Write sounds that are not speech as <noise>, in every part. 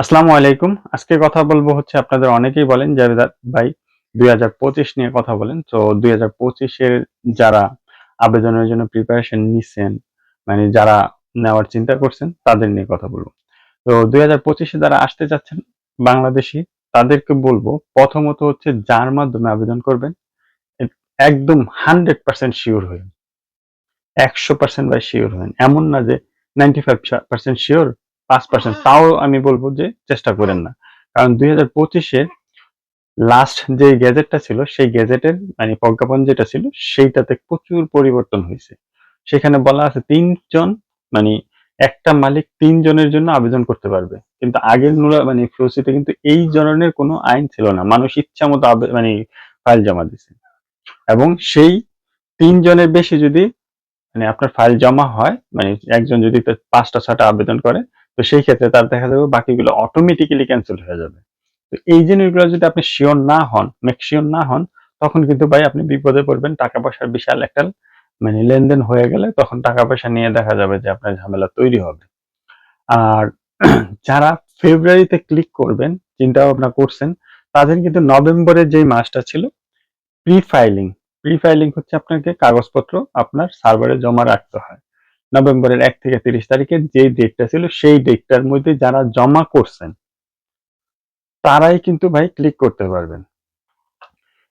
আসসালামু আলাইকুম। আজকে কথা বলব হচ্ছে আপনাদের অনেকেই বলেন জাভেদ ভাই দুই হাজার পঁচিশ নিয়ে কথা বলেন। তো দুই পঁচিশের যারা আবেদনের জন্য প্রিপারেশন নিচ্ছেন মানে যারা নেওয়ার চিন্তা করছেন, তাদের নিয়ে কথা বলব। তো দুই হাজার পঁচিশে যারা আসতে চাচ্ছেন বাংলাদেশি, তাদেরকে বলব, প্রথমত হচ্ছে যার মাধ্যমে আবেদন করবেন, একদম হান্ড্রেড পার্সেন্ট শিওর হয়ে। একশো পার্সেন্ট বাই শিওর হন এমন না যে নাইনটি ফাইভ পার্সেন্ট শিওর পাঁচ পার্সেন্ট তাও আমি বলব যে চেষ্টা করেন না। কারণ দুই হাজার পঁচিশে লাস্ট যে গ্যাজেটটা ছিল সেই গ্যাজেটের মানে প্রজ্ঞাপন যেটা ছিল সেইটাতে প্রচুর পরিবর্তন হয়েছে। সেখানে বলা আছে তিনজন মানে একটা মালিক তিনজনের জন্য আবেদন করতে পারবে। কিন্তু আগের নুরা মানে ফ্লোসিতে কিন্তু এই ধরনের কোনো আইন ছিল না। মানুষ ইচ্ছা মতো মানে ফাইল জমা দিছে। এবং সেই তিনজনের বেশি যদি মানে আপনার ফাইল জমা হয় মানে একজন যদি পাঁচটা ছটা আবেদন করে তো সেই ক্ষেত্রে তার দেখা যাবে বাকিগুলো অটোমেটিক্যালি ক্যান্সেল হয়ে যাবে। তো এই জিনিসগুলো যদি আপনি শিওর না হন মেক শিওর না হন, তখন কিন্তু ভাই আপনি বিপদে পড়বেন, টাকা পয়সার বিশাল একটা মানে লেনদেন হয়ে গেলে তখন টাকা পয়সা নিয়ে দেখা যাবে যে আপনার ঝামেলা তৈরি হবে। আর <clears throat> যারা ফেব্রুয়ারিতে ক্লিক করবেন, চিন্তা ভাবনা করছেন, তাদের কিন্তু নভেম্বরের যে মাসটা ছিল প্রি ফাইলিং প্রি ফাইলিং হচ্ছে আপনাকে কাগজপত্র আপনার সার্ভারে জমা রাখতে হয়। নভেম্বরের এক থেকে তিরিশ তারিখের যে ডেটটা ছিল, সেই ডেটটার মধ্যে যারা জমা করছেন, তারাই কিন্তু ভাই ক্লিক করতে পারবেন।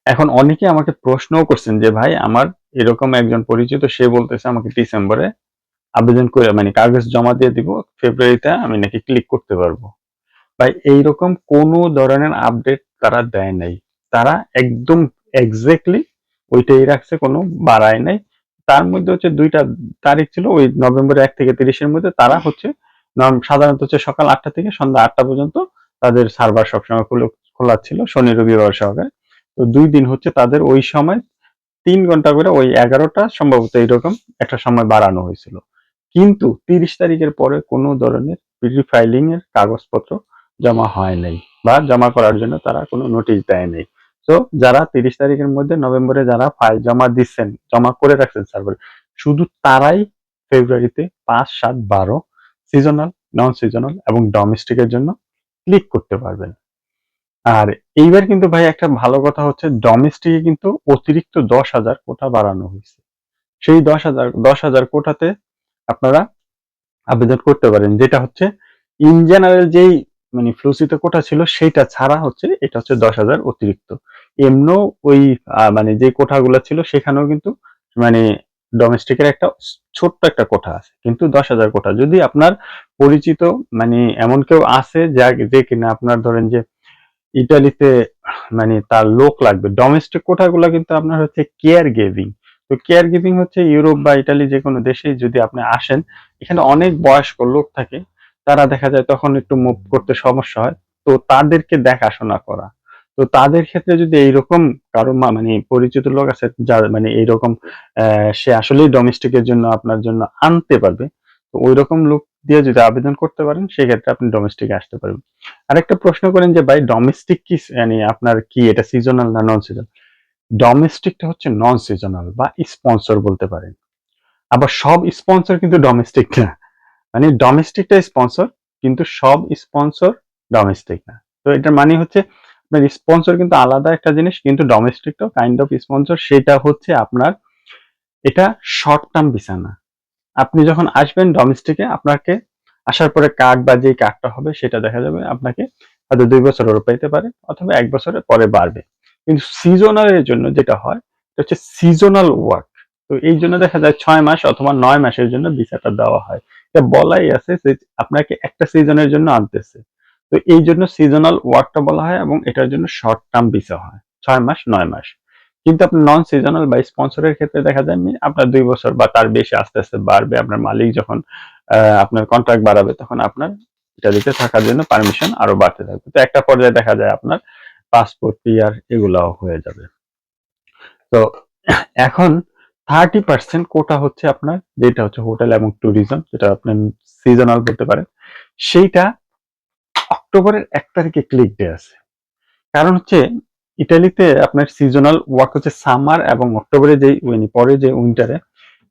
এখন অনেকে আমাকে প্রশ্নও করছেন যে, ভাই, আমার এরকম একজন পরিচিত, সে বলতেছে আমাকে ডিসেম্বরে আবেদন করে মানে কাগজ জমা দিয়ে দিব, ফেব্রুয়ারিতে আমি নাকি ক্লিক করতে পারব। ভাই, এইরকম কোনো ধরনের আপডেট তারা দেয় নাই। তারা একদম এক্স্যাক্টলি ওইটাই রাখছে, কোনো বাড়ায় নাই। তার মধ্যে হচ্ছে দুইটা তারিখ ছিল, ওই নভেম্বরের এক থেকে তিরিশের মধ্যে। তারা হচ্ছে সাধারণত হচ্ছে সকাল আটটা থেকে সন্ধ্যা আটটা পর্যন্ত তাদের সার্ভার সবসময় খুলে- খোলা ছিল শনি রবিবার সহকারে। তো দুই দিন হচ্ছে তাদের ওই সময় তিন ঘণ্টা করে ওই এগারোটা সম্ভবত এইরকম একটা সময় বাড়ানো হয়েছিল। কিন্তু তিরিশ তারিখের পরে কোনো ধরনের প্রি এর কাগজপত্র জমা হয় নাই বা জমা করার জন্য তারা কোনো নোটিশ দেয় নাই। তো যারা তিরিশ তারিখের মধ্যে নভেম্বরে যারা ফাইল জমা দিচ্ছেন, জমা করে রাখছেন সার্ভারে শুধু তারাই ফেব্রুয়ারিতে পাঁচ, সাত, বারো সিজনাল নন সিজনাল এবং ডোমেস্টিকের জন্য ক্লিক করতে পারবেন। আর এইবার কিন্তু ভাই একটা ভালো কথা হচ্ছে ডোমেস্টিকে কিন্তু অতিরিক্ত দশ হাজার কোটা বাড়ানো হয়েছে। সেই দশ হাজার দশ হাজার কোটাতে আপনারা আবেদন করতে পারেন, যেটা হচ্ছে ইন জেনারেল যেই মানে ফ্লুসিতে কোটা ছিল সেইটা ছাড়া হচ্ছে, এটা হচ্ছে দশ হাজার অতিরিক্ত। এমনও ওই মানে যে কোঠাগুলো ছিল সেখানেও কিন্তু মানে ডোমেস্টিকের একটা ছোট্ট একটা কোঠা আছে। কিন্তু দশ হাজার কোঠা। যদি আপনার পরিচিত মানে এমন কেউ আছে যা যে কিনা আপনার ধরেন যে ইটালিতে মানে তার লোক লাগবে। ডোমেস্টিক কোঠাগুলো কিন্তু আপনার হচ্ছে কেয়ার গেভিং। তো কেয়ার গিভিং হচ্ছে ইউরোপ বা ইটালি যে কোনো দেশে যদি আপনি আসেন, এখানে অনেক বয়স্ক লোক থাকে। তারা দেখা যায় তখন একটু মুভ করতে সমস্যা হয়। তো তাদেরকে দেখাশোনা করা। তো তাদের ক্ষেত্রে যদি এইরকম কারও মানে পরিচিত লোক আছে, যার মানে এইরকম সে আসলেই ডোমেস্টিকের জন্য আপনার জন্য আনতে পারবে, তো ওই রকম লোক দিয়ে যদি আবেদন করতে পারেন, সেক্ষেত্রে আপনি ডোমেস্টিকে আসতে পারবেন। আরেকটা প্রশ্ন করেন যে, ভাই ডোমেস্টিক কি মানে আপনার কি, এটা সিজনাল না নন সিজনাল ডোমেস্টিকটা হচ্ছে নন সিজনাল বা স্পন্সর বলতে পারেন। আবার সব স্পন্সর কিন্তু ডোমেস্টিক না। মানে ডোমেস্টিকটা স্পন্সর কিন্তু সব স্পন্সর ডোমেস্টিক না। তো এটার মানে হচ্ছে আপনার স্পন্সর কিন্তু আলাদা একটা জিনিস, কিন্তু ডোমেস্টিকটাও কাইন্ড অফ স্পন্সর সেটা হচ্ছে আপনার এটা শর্ট টার্ম ভিসা না আপনি যখন আসবেন ডোমেস্টিকে আপনাকে আসার পরে কার্ড বা যে কার্ডটা হবে, সেটা দেখা যাবে আপনাকে হয়তো দুই বছর ওর পাইতে পারে, অথবা এক বছরের পরে বাড়বে। কিন্তু সিজনালের জন্য যেটা হয় হচ্ছে সিজনাল ওয়ার্ক তো এই জন্য দেখা যায় ছয় মাস অথবা নয় মাসের জন্য ভিসাটা দেওয়া হয়। এটা বলাই আছে যে আপনাকে একটা সিজনের জন্য আনতেছে। তো এই জন্য সিজনাল ওয়ার্কটা বলা হয় এবং এটার জন্য শর্ট টার্ম ভিসা হয়। ছয় মাস, নয় মাস। কিন্তু আপনার নন সিজনাল বা স্পন্সরের ক্ষেত্রে দেখা যায় আপনার দুই বছর বা তার বেশি আস্তে আস্তে বাড়বে, আপনার মালিক যখন আপনার কন্ট্রাক্ট বাড়াবে তখন আপনার ইটালিতে থাকার জন্য পারমিশন আরও বাড়তে থাকবে। তো একটা পর্যায়ে দেখা যায় আপনার পাসপোর্ট পিআর এগুলাও হয়ে যাবে। তো এখন থার্টি পার্সেন্ট কোটা হচ্ছে আপনার, যেটা হচ্ছে হোটেল এবং ট্যুরিজম যেটা আপনি সিজনাল বলতে পারেন, সেইটা অক্টোবরের এক তারিখে ক্লিক ডে আছে। কারণ হচ্ছে ইটালিতে আপনার সিজনাল ওয়ার্ক হচ্ছে সামার এবং অক্টোবরে যে মানে পরে যে উইন্টারে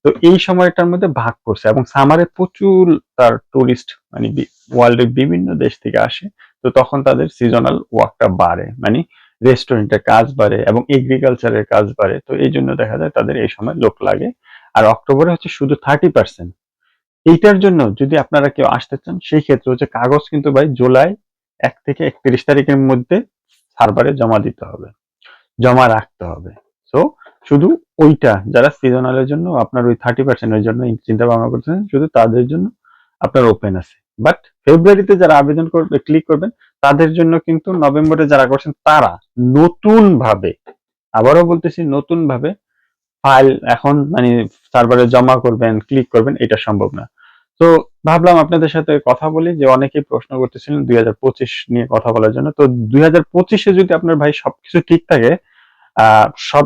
তো এই সময়টার মধ্যে ভাগ করছে এবং সামারে প্রচুর তার টুরিস্ট মানে ওয়ার্ল্ডের বিভিন্ন দেশ থেকে আসে, তো তখন তাদের সিজনাল ওয়ার্কটা বাড়ে। মানে রেস্টুরেন্টের কাজ বাড়ে এবং এগ্রিকালচারের কাজ বাড়ে, তো এই জন্য দেখা যায় তাদের এই সময় লোক লাগে। আর অক্টোবরে হচ্ছে শুধু থার্টি পার্সেন্ট এইটার জন্য যদি আপনারা কেউ আসতে চান, সেই ক্ষেত্রে হচ্ছে কাগজ কিন্তু ভাই জুলাই এক থেকে একত্রিশ তারিখের মধ্যে সার্ভারে জমা দিতে হবে, জমা রাখতে হবে। সো শুধু ওইটা যারা সিজনালের জন্য, আপনার ওই থার্টি পার্সেন্টের জন্য চিন্তা ভাবনা করতেছেন শুধু তাদের জন্য আপনার ওপেন আছে। বাট ফেব্রুয়ারিতে যারা আবেদন করবে ক্লিক করবেন, তাদের জন্য কিন্তু নভেম্বরে যারা করছেন, তারা নতুন ভাবে আবারও বলতেছি নতুন ভাবে ফাইল এখন মানে সার্ভারে জমা করবেন, ক্লিক করবেন, এটা সম্ভব না। তো ভাবলাম আপনাদের সাথে কথা বলি, যে অনেকেই প্রশ্ন করতেছিলেন দুই হাজার পঁচিশ নিয়ে কথা বলার জন্য। তো দুই পঁচিশে যদি আপনার ভাই সবকিছু ঠিক থাকে সব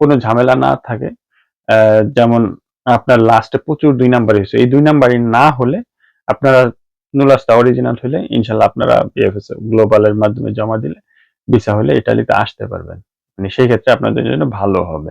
কোনো ঝামেলা না থাকে যেমন আপনার লাস্টে প্রচুর দুই নাম্বার হয়েছে। এই দুই নাম্বারই না হলে আপনারা নুলাসটা অরিজিনাল হলে ইনশাল্লাহ আপনারা বিএফএস গ্লোবালের মাধ্যমে জমা দিলে ভিসা হলে ইটালিতে আসতে পারবেন। মানে সেই ক্ষেত্রে আপনাদের জন্য ভালো হবে।